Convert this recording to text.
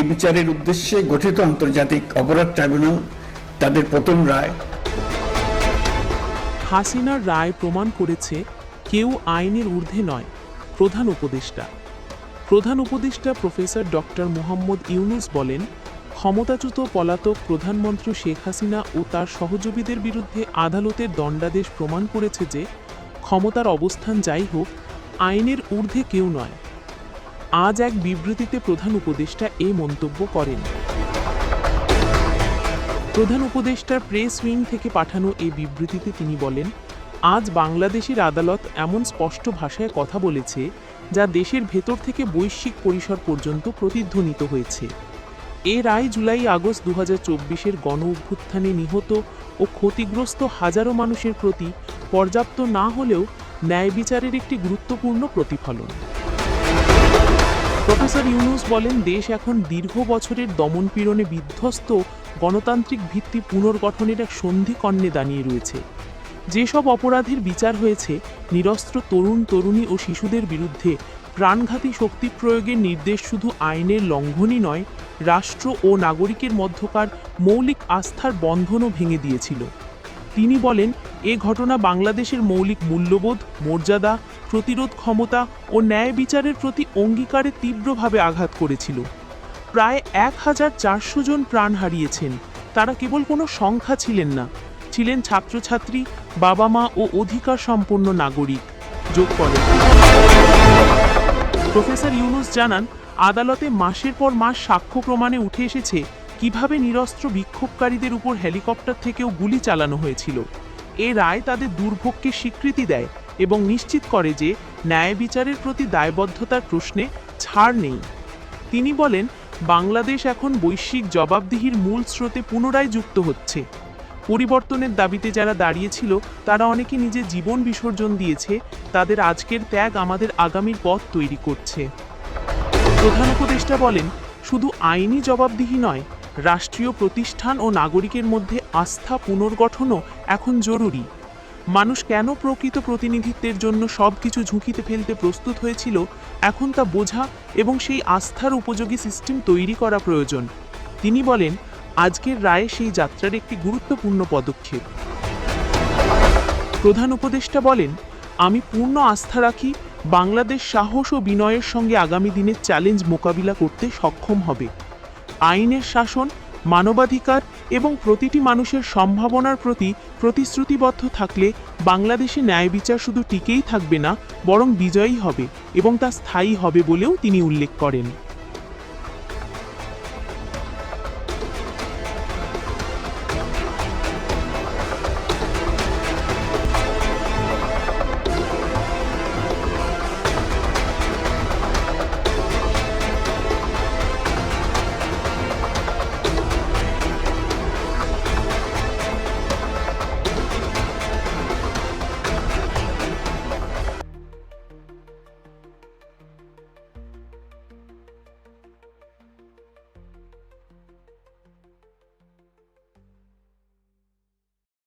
এই বিচারের উদ্দেশ্যে গঠিত আন্তর্জাতিক অপরাধ ট্রাইব্যুনাল তাদের প্রথম রায়। হাসিনার রায় প্রমাণ করেছে কেউ আইনের ঊর্ধ্বে নয়, প্রধান উপদেষ্টা। প্রধান উপদেষ্টা প্রফেসর ডক্টর মোহাম্মদ ইউনুস বলেন, ক্ষমতাচ্যুত পলাতক প্রধানমন্ত্রী শেখ হাসিনা ও তার সহযোগীদের বিরুদ্ধে আদালতের দণ্ডাদেশ প্রমাণ করেছে যে ক্ষমতার অবস্থান যাই হোক, আইনের ঊর্ধ্বে কেউ নয়। আজ এক বিবৃতিতে প্রধান উপদেষ্টা এ মন্তব্য করেন। প্রধান উপদেষ্টার প্রেস উইং থেকে পাঠানো এই বিবৃতিতে তিনি বলেন, আজ বাংলাদেশের আদালত এমন স্পষ্ট ভাষায় কথা বলেছে, যা দেশের ভেতর থেকে বৈশ্বিক পরিসর পর্যন্ত প্রতিধ্বনিত হয়েছে। এ রায় জুলাই আগস্ট দু হাজার চব্বিশের গণ অভ্যুত্থানে নিহত ও ক্ষতিগ্রস্ত হাজারো মানুষের প্রতি পর্যাপ্ত না হলেও ন্যায় বিচারের একটি গুরুত্বপূর্ণ প্রতিফলন। প্রফেসর ইউনুস বলেন, দেশ এখন দীর্ঘ বছরের দমনপীড়নে বিধ্বস্ত, গণতান্ত্রিক ভিত্তি পুনর্গঠনের এক সন্ধিকর্ণে দাঁড়িয়ে রয়েছে। যেসব অপরাধের বিচার হয়েছে, নিরস্ত্র তরুণ তরুণী ও শিশুদের বিরুদ্ধে প্রাণঘাতী শক্তি প্রয়োগের নির্দেশ শুধু আইনের লঙ্ঘনই নয়, রাষ্ট্র ও নাগরিকের মধ্যকার মৌলিক আস্থার বন্ধনও ভেঙে দিয়েছিল। তিনি বলেন, এ ঘটনা বাংলাদেশের মৌলিক মূল্যবোধ, মর্যাদা, প্রতিরোধ ক্ষমতা ও ন্যায় বিচারের প্রতি অঙ্গীকারে তীব্রভাবে আঘাত করেছিল। প্রায় এক হাজার চারশো জন প্রাণ হারিয়েছেন। তারা কেবল কোনো সংখ্যা ছিলেন না। ছিলেন ছাত্রছাত্রী বাবা মা ও অধিকার সম্পন্ন নাগরিক। যোগ করেন প্রফেসর ইউনুস জানান, আদালতে মাসের পর মাস সাক্ষ্য প্রমাণে উঠে এসেছে কীভাবে নিরস্ত্র বিক্ষোভকারীদের উপর হেলিকপ্টার থেকেও গুলি চালানো হয়েছিল। এ রায় তাদের দুর্ভোগকে স্বীকৃতি দেয় এবং নিশ্চিত করে যে ন্যায় বিচারের প্রতি দায়বদ্ধতার প্রশ্নে ছাড় নেই। তিনি বলেন, বাংলাদেশ এখন বৈশ্বিক জবাবদিহির মূল স্রোতে পুনরায় যুক্ত হচ্ছে। পরিবর্তনের দাবিতে যারা দাঁড়িয়েছিল, তারা অনেকে নিজের জীবন বিসর্জন দিয়েছে, তাদের আজকের ত্যাগ আমাদের আগামীর পথ তৈরি করছে। প্রধান উপদেষ্টা বলেন, শুধু আইনি জবাবদিহি নয় রাষ্ট্রীয় প্রতিষ্ঠান ও নাগরিকের মধ্যে আস্থা পুনর্গঠনও এখন জরুরি। মানুষ কেন প্রকৃত প্রতিনিধিত্বের জন্য সব কিছু ঝুঁকিতে ফেলতে প্রস্তুত হয়েছিল, এখন তা বোঝা এবং সেই আস্থার উপযোগী সিস্টেম তৈরি করা প্রয়োজন। তিনি বলেন, আজকের রায়ে সেই যাত্রার একটি গুরুত্বপূর্ণ পদক্ষেপ। প্রধান উপদেষ্টা বলেন, আমি পূর্ণ আস্থা রাখি, বাংলাদেশ সাহস ও বিনয়ের সঙ্গে আগামী দিনের চ্যালেঞ্জ মোকাবিলা করতে সক্ষম হবে। আইনের শাসন, মানবাধিকার এবং প্রতিটি মানুষের সম্ভাবনার প্রতি প্রতিশ্রুতিবদ্ধ থাকলে বাংলাদেশে ন্যায় বিচার শুধু টিকেই থাকবে না, বরং বিজয়ী হবে এবং তা স্থায়ী হবে বলেও তিনি উল্লেখ করেন।